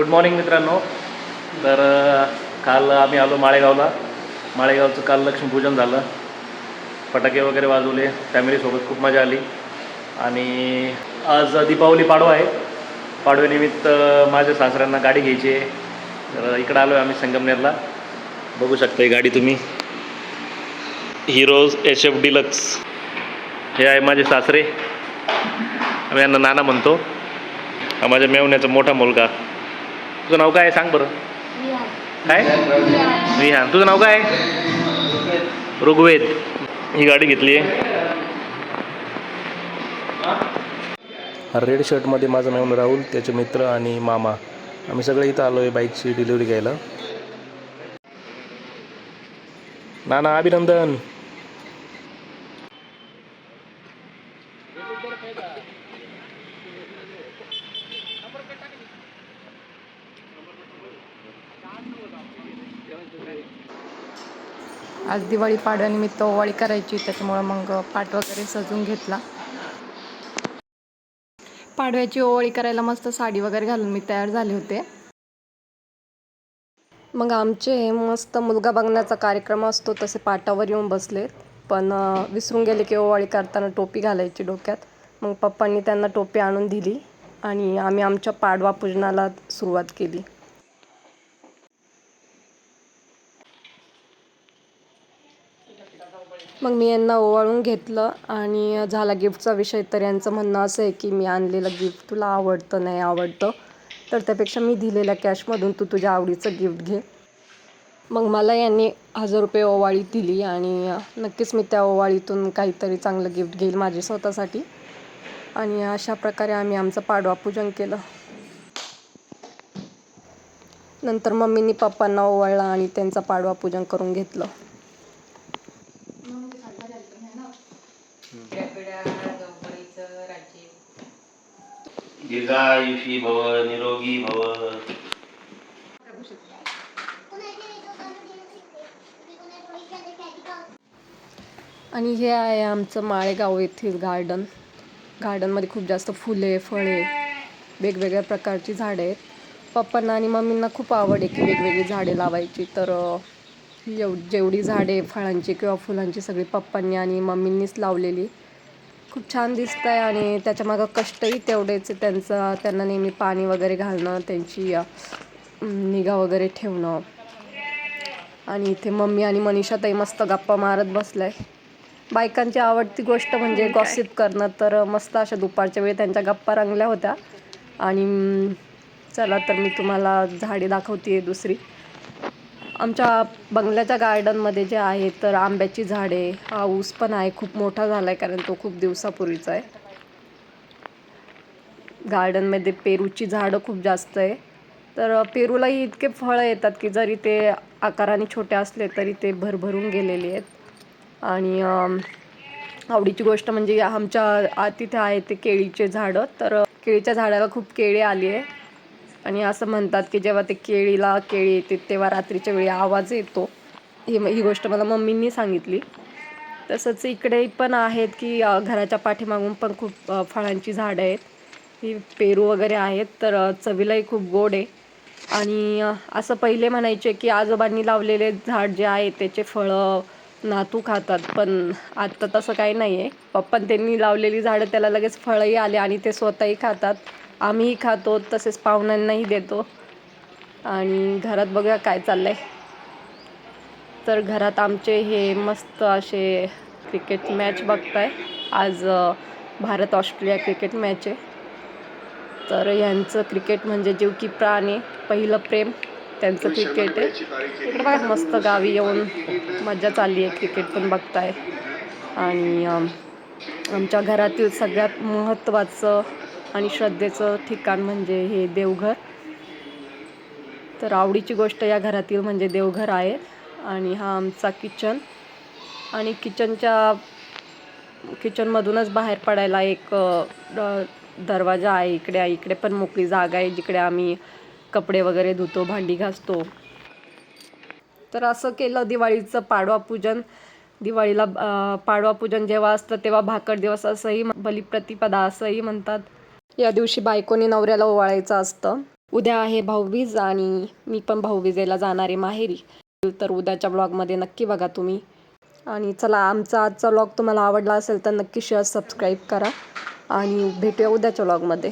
Good morning मित्रांनो. तर काल आम्ही आलो माळेगावला. माळेगावचं काल लक्ष्मीपूजन झालं. फटाके वगैरे वाजवले. फॅमिलीसोबत खूप मजा आली. आणि आज दीपावली पाडवा आहे. पाडव्यानिमित्त माझ्या सासऱ्यांना गाडी घ्यायची आहे. तर इकडं आलो आहे आम्ही संगमनेरला. बघू शकता ही गाडी तुम्ही. हिरोज एच एफ डिलक्स हे आहे माझे सासरे. आम्ही यांना नाना म्हणतो. हा माझ्या मेवण्याचा मोठा मुलगा. तुझं नाव काय आहे? सांग बरं. काय? विहान. तुझं नाव काय? आहे ऋग्वेद. ही गाडी घेतली आहे. रेड शर्टमध्ये माझा मेवणं राहुल त्याचे मित्र आणि मामा. आम्ही सगळे इथं आलो आहे बाईकची डिलिव्हरी घ्यायला. नाना अभिनंदन. आज दिवाळी पाडव्यानिमित्त ओवाळी करायची त्याच्यामुळं मग पाट वगैरे सजून घेतला. पाडव्याची ओवाळी करायला मस्त साडी वगैरे घालून मी तयार झाले होते. मग आमचे मस्त मुलगा बघण्याचा कार्यक्रम असतो तसे पाटावर येऊन बसले पण विसरून गेले की ओवाळी करताना टोपी घालायची डोक्यात. मग पप्पांनी त्यांना टोपी आणून दिली आणि आम्ही आमच्या पाडवा पूजनाला सुरुवात केली. मग मी यांना ओवाळून घेतलं आणि झाला गिफ्टचा विषय. तर यांचं म्हणणं असं आहे की मी आणलेलं गिफ्ट तुला आवडतं नाही आवडतं तर त्यापेक्षा मी दिलेल्या कॅशमधून तू तुझ्या आवडीचं गिफ्ट घे. मग मला यांनी हजार रुपये ओवाळी दिली आणि नक्कीच मी त्या ओवाळीतून काहीतरी चांगलं गिफ्ट घेईल माझी स्वतःसाठी. आणि अशा प्रकारे आम्ही आमचं पाडवा पूजन केलं. नंतर मम्मीनी पप्पांना ओवाळलं आणि त्यांचं पाडवा पूजन करून घेतलं. दीर्घायुषी भव निरोगी भव। आणि हे आहे आमचं माळेगाव येथील गार्डन गार्डनमध्ये खूप जास्त फुले फळे वेगवेगळ्या प्रकारची झाडे आहेत. पप्पांना आणि मम्मींना खूप आवड आहे की वेगवेगळी झाडे लावायची. तर एव जेवढी झाडे फळांची किंवा फुलांची सगळी पप्पांनी आणि मम्मींनीच लावलेली. खूप छान दिसत आहे आणि त्याच्यामागं कष्टही तेवढेच आहे. त्यांचं त्यांना नेहमी पाणी वगैरे घालणं त्यांची निगा वगैरे ठेवणं. आणि इथे मम्मी आणि मनीषाताई मस्त गप्पा मारत बसलाय बायकांची आवडती गोष्ट म्हणजे गॉसिप करणं. तर मस्त अशा दुपारच्या वेळी त्यांच्या गप्पा रंगल्या होत्या. आणि चला तर मी तुम्हाला झाडे दाखवते दुसरी. आमच्या बंगल्याच्या गार्डनमध्ये जे आहे तर आंब्याची झाडे हा ऊस पण आहे खूप मोठा झाला आहे कारण तो खूप दिवसापूर्वीचा आहे. गार्डनमध्ये पेरूची झाडं खूप जास्त आहे. तर पेरूलाही इतके फळं येतात की जरी ते आकाराने छोटे असले तरी ते भरभरून गेलेले आहेत. आणि आवडीची गोष्ट म्हणजे आमच्या तिथे आहे ते केळीचे झाडं. तर केळीच्या झाडाला खूप केळी आली आहे. आणि असं म्हणतात की जेव्हा ते केळीला केळी येते तेव्हा रात्रीच्या वेळी आवाज येतो. ही ही गोष्ट मला मम्मींनी सांगितली. तसंच इकडे पण आहेत की घराच्या पाठीमागून पण खूप फळांची झाडं आहेत. ही पेरू वगैरे आहेत तर चवीलाही खूप गोड आहे. आणि असं पहिले म्हणायचे की आजोबांनी लावलेले झाड जे आहे त्याचे फळं नातू खातात. पण आत्ता तसं काही नाही आहे पप्पा त्यांनी लावलेली झाडं त्याला लगेच फळंही आले आणि ते स्वतःही खातात. आम्हीही खातो तसेच पाहुण्यांनाही देतो. आणि घरात बघा काय चाललंय. तर घरात आमचे हे मस्त असे क्रिकेट मॅच बघताय. आज भारत ऑस्ट्रेलिया क्रिकेट मॅच आहे. तर यांचं क्रिकेट म्हणजे जीव की प्राण आहे पहिलं प्रेम त्यांचं क्रिकेट आहे. इकडे बघा मस्त गावी येऊन मजा चालली आहे क्रिकेट पण बघताय. आणि आमच्या घरातील सगळ्यात महत्त्वाचं आणि श्रद्धेचं ठिकाण म्हणजे हे देवघर. तर आवडीची गोष्ट या घरातील म्हणजे देवघर आहे आणि हा आमचा किचन. आणि किचनच्या किचनमधूनच बाहेर पडायला एक दरवाजा आहे इकडे इकडे पण मोकळी जागा आहे जिकडे आम्ही कपडे वगैरे धुतो भांडी घासतो. तर असं केलं दिवाळीचं पाडवा पूजन दिवाळीला पाडवा पूजन जेव्हा असतं तेव्हा भाकर दिवस असंही बलिप्रतिपदा असंही म्हणतात. या दिवशी बायकोने नवऱ्याला ओवाळायचं असतं. उद्या आहे भाऊबीज आणि मी पण भाऊबीजेला जाणारे माहेरी. तर उद्याच्या ब्लॉगमध्ये नक्की बघा तुम्ही. आणि चला आमचा आजचा ब्लॉग तुम्हाला आवडला असेल तर नक्की शेअर सबस्क्राईब करा. आणि भेटूया उद्याच्या ब्लॉगमध्ये